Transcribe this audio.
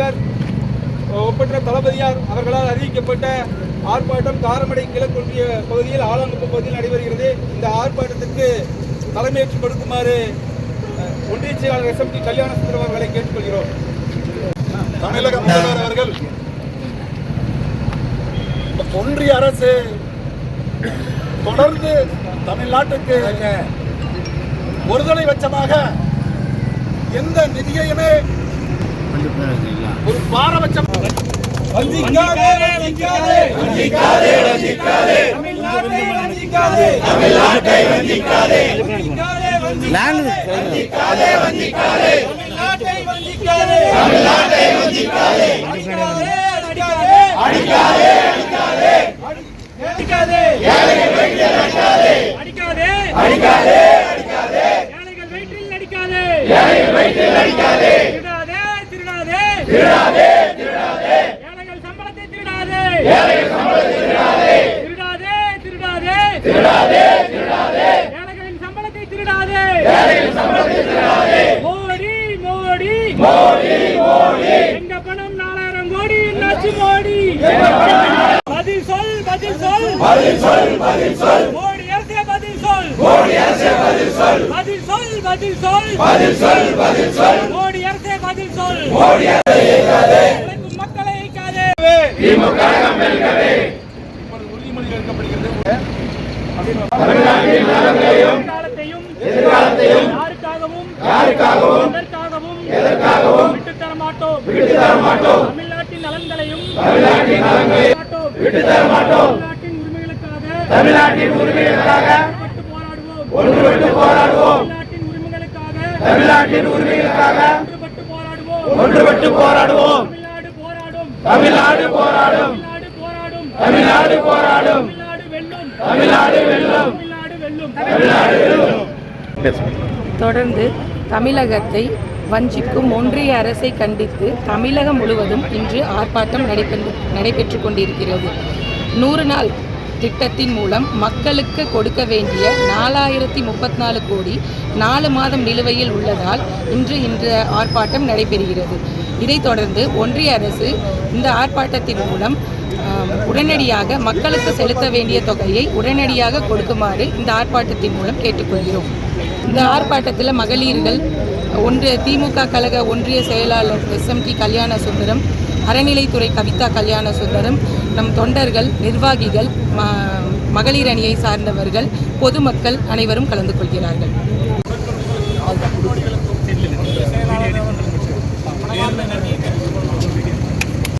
தலைவர் ஒப்பற்ற தளபதியார் அவர்களால் அறிவிக்கப்பட்ட ஆர்ப்பாட்டம் காரமடை கிழக்கொன்றிய பகுதியில் ஆலாங்குப்பம் பகுதியில் நடைபெறுகிறது. இந்த ஆர்ப்பாட்டத்திற்கு தலைமையேற்று கொடுக்குமாறு ஒன்றிய செயலாளர் எஸ் கல்யாண சுந்தரம் அவர்களை கேட்டுக்கொள்கிறோம். தமிழக முதல்வர் அவர்கள் ஒன்றிய அரசு தொடர்ந்து தமிழ்நாட்டுக்கு ஒருதலை பட்சமாக எந்த நிதியையுமே ஒரு பாரபட்சம் வஞ்சிக்காதே வஞ்சிக்காதே வஞ்சிக்காதே வஞ்சிக்காதே தமிழ்நாட்டை வஞ்சிக்காதே தமிழ்நாட்டை வஞ்சிக்காதே வஞ்சிக்காதே வஞ்சிக்காதே தமிழ்நாட்டை வஞ்சிக்காதே தமிழ்நாட்டை வஞ்சிக்காதே அடிக்காதே அடிக்காதே அடிக்காதே அடிக்காதே ஏழைகள் வயிற்றில் அடிக்காதே அடிக்காதே அடிக்காதே அடிக்காதே வயிற்றில் அடிக்காதே திருடாதே திருடாதே. ஏழைகள் சம்பளத்தை திருடாதே. ஏழைகள் சம்பளத்தை திருடாதே. திருடாதே திருடாதே. திருடாதே திருடாதே. ஏழைகளின் சம்பளத்தை திருடாதே. ஏழைகள் சம்பளத்தை திருடாதே. மோடி மோடி. மோடி மோடி. எங்க பணம் நாலாயிரம் கோடி என்னாச்சு மோடி? பதில் சொல் பதில் சொல். பதில் சொல் பதில் சொல். மோடி அரசே பதில் சொல். மோடி அரசே பதில் சொல். பதில் சொல் பதில் சொல். பதில் சொல் பதில் சொல். மோடி அரசே பதில் சொல். மோடி யாருக்காகவும் எதற்காகவும் எதற்காகவும் விட்டுத் தர மாட்டோம் விட்டு தர மாட்டோம் தமிழ்நாட்டின் நலன்களையும் தமிழ்நாட்டின் நலன்களை மாட்டோம் விட்டு தர மாட்டோம் தமிழ்நாட்டின் உரிமைகளுக்காக தமிழ்நாட்டின் உரிமைகளுக்காக ஒன்றுபட்டு போராடுவோம். ஒன்றுபட்டு போராடுவோம். தமிழ்நாட்டின் உரிமைகளுக்காக தமிழ்நாட்டின் உரிமைகளுக்காக ஒன்றுபட்டு போராடுவோம். ஒன்றுபட்டு போராடுவோம். தமிழ்நாடு போராடும். தமிழ்நாடு போராடும். தமிழ்நாடு போராடும். தமிழ்நாடு வெல்லும். தமிழ்நாடு வெல்லும். தொடர்ந்து தமிழகத்தை வஞ்சிக்கும் ஒன்றிய அரசை கண்டித்து தமிழகம் முழுவதும் இன்று ஆர்ப்பாட்டம் நடைபெற்று கொண்டிருக்கிறது. நூறு நாள் திட்டத்தின் மூலம் மக்களுக்கு கொடுக்க வேண்டிய நாலாயிரத்தி முப்பத்தி நாலு கோடி நாலு மாதம் நிலுவையில் உள்ளதால் இன்று இந்த ஆர்ப்பாட்டம் நடைபெறுகிறது. இதைத் தொடர்ந்து ஒன்றிய அரசு இந்த ஆர்ப்பாட்டத்தின் மூலம் உடனடியாக மக்களுக்கு செலுத்த வேண்டிய தொகையை உடனடியாக கொடுக்குமாறு இந்த ஆர்ப்பாட்டத்தின் மூலம் கேட்டுக்கொள்கிறோம். இந்த ஆர்ப்பாட்டத்தில் மகளிர்கள் ஒன்றிய திமுக கழக ஒன்றிய செயலாளர் எஸ்எம்டி கல்யாண சுந்தரம் அறநிலைத்துறை கவிதா கல்யாண சுந்தரம் நம் தொண்டர்கள் நிர்வாகிகள் ம- மகளிர் அணியை சார்ந்தவர்கள் பொதுமக்கள் அனைவரும் கலந்து கொள்கிறார்கள்.